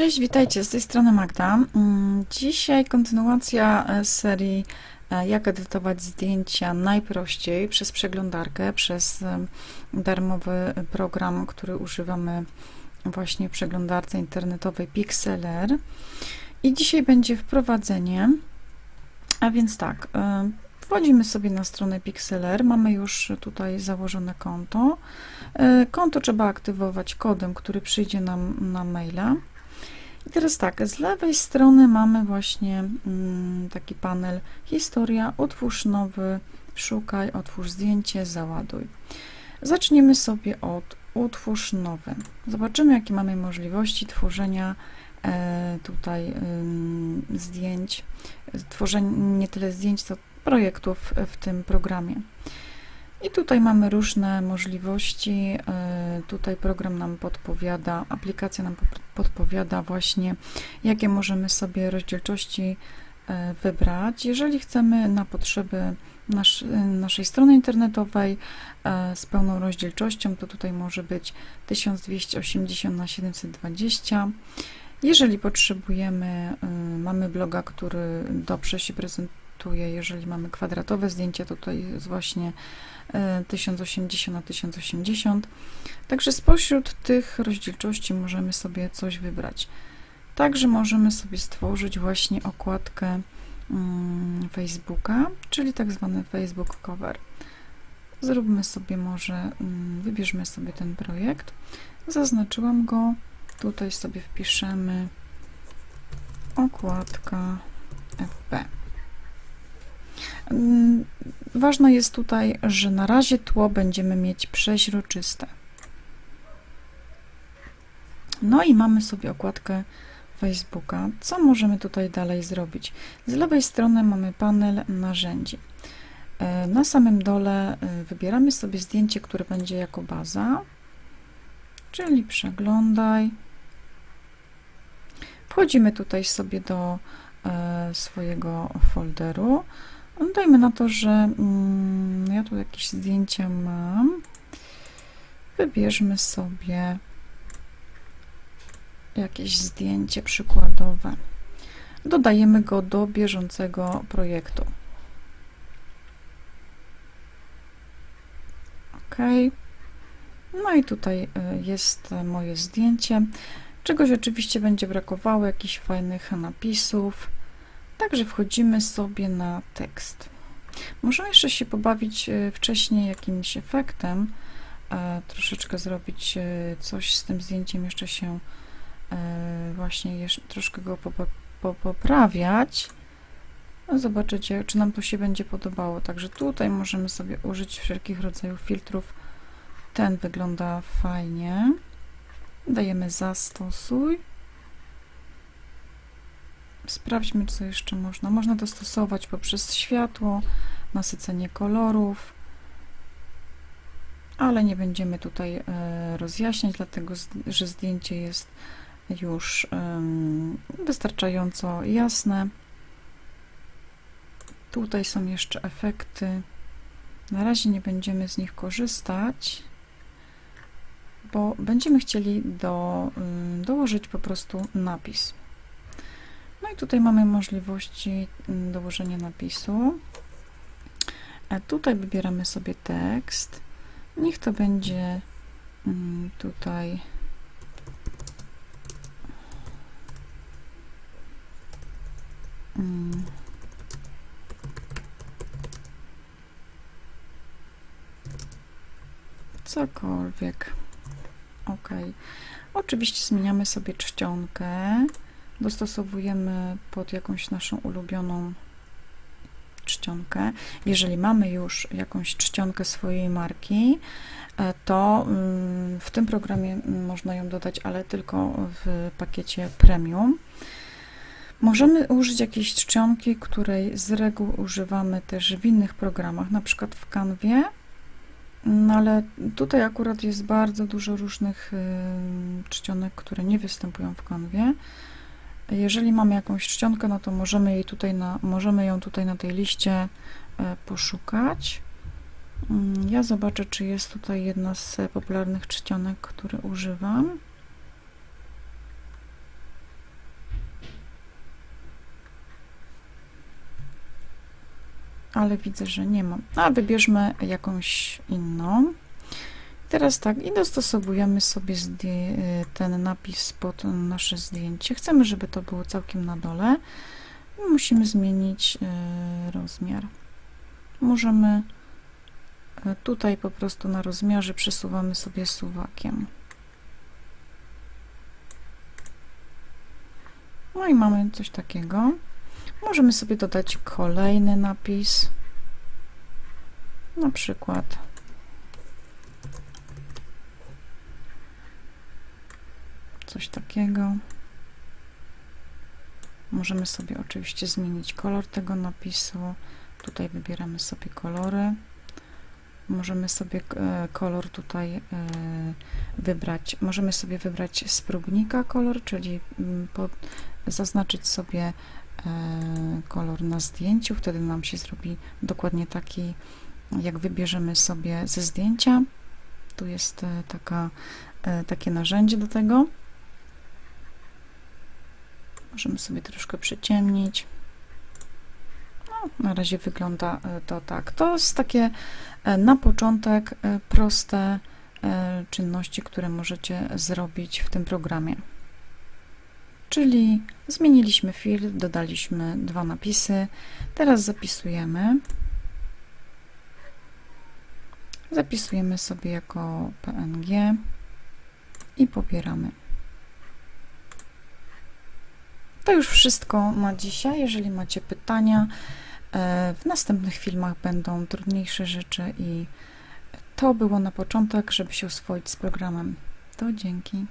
Cześć, witajcie, z tej strony Magda. Mm, Dzisiaj kontynuacja e, serii e, Jak edytować zdjęcia najprościej przez przeglądarkę, przez e, darmowy program, który używamy właśnie w przeglądarce internetowej Pixlr. I dzisiaj będzie wprowadzenie, a więc tak, wchodzimy sobie na stronę Pixlr, mamy już tutaj założone konto. Konto trzeba aktywować kodem, który przyjdzie nam na maila. I teraz tak, z lewej strony mamy właśnie mm, taki panel Historia, otwórz nowy, szukaj, otwórz zdjęcie, załaduj. Zaczniemy sobie od utwórz nowy. Zobaczymy, jakie mamy możliwości tworzenia e, tutaj zdjęć, tworzenia nie tyle zdjęć, co projektów w tym programie. I tutaj mamy różne możliwości. e, Tutaj program nam podpowiada, aplikacja nam podpowiada właśnie, jakie możemy sobie rozdzielczości e, wybrać. Jeżeli chcemy na potrzeby nasz, e, naszej strony internetowej z pełną rozdzielczością, to tutaj może być 1280 na 720. Jeżeli potrzebujemy, mamy bloga, który dobrze się prezentuje, jeżeli mamy kwadratowe zdjęcia, to tutaj jest właśnie e, 1080 na 1080. Także spośród tych rozdzielczości możemy sobie coś wybrać. Także możemy sobie stworzyć właśnie okładkę mm, Facebooka, czyli tak zwany Facebook cover. Zróbmy sobie może, mm, wybierzmy sobie ten projekt. Zaznaczyłam go. Tutaj sobie wpiszemy okładka FB. Mm, Ważne jest tutaj, że na razie tło będziemy mieć przeźroczyste. No i mamy sobie okładkę Facebooka. Co możemy tutaj dalej zrobić? Z lewej strony mamy panel narzędzi. E, Na samym dole e, wybieramy sobie zdjęcie, które będzie jako baza, czyli przeglądaj. Wchodzimy tutaj sobie do e, swojego folderu. No, Dajmy na to, że mm, ja tu jakieś zdjęcia mam. Wybierzmy sobie jakieś zdjęcie przykładowe. Dodajemy go do bieżącego projektu. OK. No i tutaj y, jest e, moje zdjęcie. Czegoś oczywiście będzie brakowało, jakichś fajnych napisów. Także wchodzimy sobie na tekst. Możemy jeszcze się pobawić e, wcześniej jakimś efektem, e, troszeczkę zrobić e, coś z tym zdjęciem, jeszcze się właśnie jeszcze troszkę go poprawiać. No, Zobaczycie, czy nam to się będzie podobało. Także tutaj możemy sobie użyć wszelkich rodzajów filtrów. Ten wygląda fajnie. Dajemy zastosuj. Sprawdźmy, co jeszcze można. Można dostosować poprzez światło, nasycenie kolorów, ale nie będziemy tutaj e, rozjaśniać, dlatego że zdjęcie jest już wystarczająco jasne. Tutaj są jeszcze efekty. Na razie nie będziemy z nich korzystać, bo będziemy chcieli do, dołożyć po prostu napis. No i tutaj mamy możliwości ym, dołożenia napisu. A tutaj wybieramy sobie tekst. Niech to będzie ym, tutaj ym, cokolwiek. Ok. Oczywiście zmieniamy sobie czcionkę. Dostosowujemy pod jakąś naszą ulubioną czcionkę. Jeżeli mamy już jakąś czcionkę swojej marki, e, to mm, w tym programie można ją dodać, ale tylko w pakiecie premium. Możemy użyć jakiejś czcionki, której z reguły używamy też w innych programach, na przykład w Canwie. No ale tutaj akurat jest bardzo dużo różnych y, czcionek, które nie występują w kanwie. Jeżeli mamy jakąś czcionkę, no to możemy, jej tutaj na, możemy ją tutaj na tej liście e, poszukać. Mm, ja zobaczę, czy jest tutaj jedna z popularnych czcionek, które używam. Ale widzę, że nie ma. A wybierzmy jakąś inną. Teraz tak, i dostosowujemy sobie y, ten napis pod nasze zdjęcie. Chcemy, żeby to było całkiem na dole. Musimy zmienić y, rozmiar. Możemy y, tutaj po prostu na rozmiarze przesuwamy sobie suwakiem. No i mamy coś takiego. Możemy sobie dodać kolejny napis. Na przykład coś takiego. Możemy sobie oczywiście zmienić kolor tego napisu. Tutaj wybieramy sobie kolory. Możemy sobie e, kolor tutaj e, wybrać. Możemy sobie wybrać z próbnika kolor, czyli mm, zaznaczyć sobie e, kolor na zdjęciu. Wtedy nam się zrobi dokładnie taki, jak wybierzemy sobie ze zdjęcia. Tu jest taka, takie narzędzie do tego. Możemy sobie troszkę przyciemnić. No, na razie wygląda e, to tak. To jest takie e, na początek e, proste czynności, które możecie zrobić w tym programie. Czyli zmieniliśmy fil, dodaliśmy dwa napisy. Teraz zapisujemy. Zapisujemy sobie jako PNG i pobieramy. To już wszystko na dzisiaj. Jeżeli macie pytania, e, w następnych filmach będą trudniejsze rzeczy i to było na początek, żeby się oswoić z programem. To dzięki.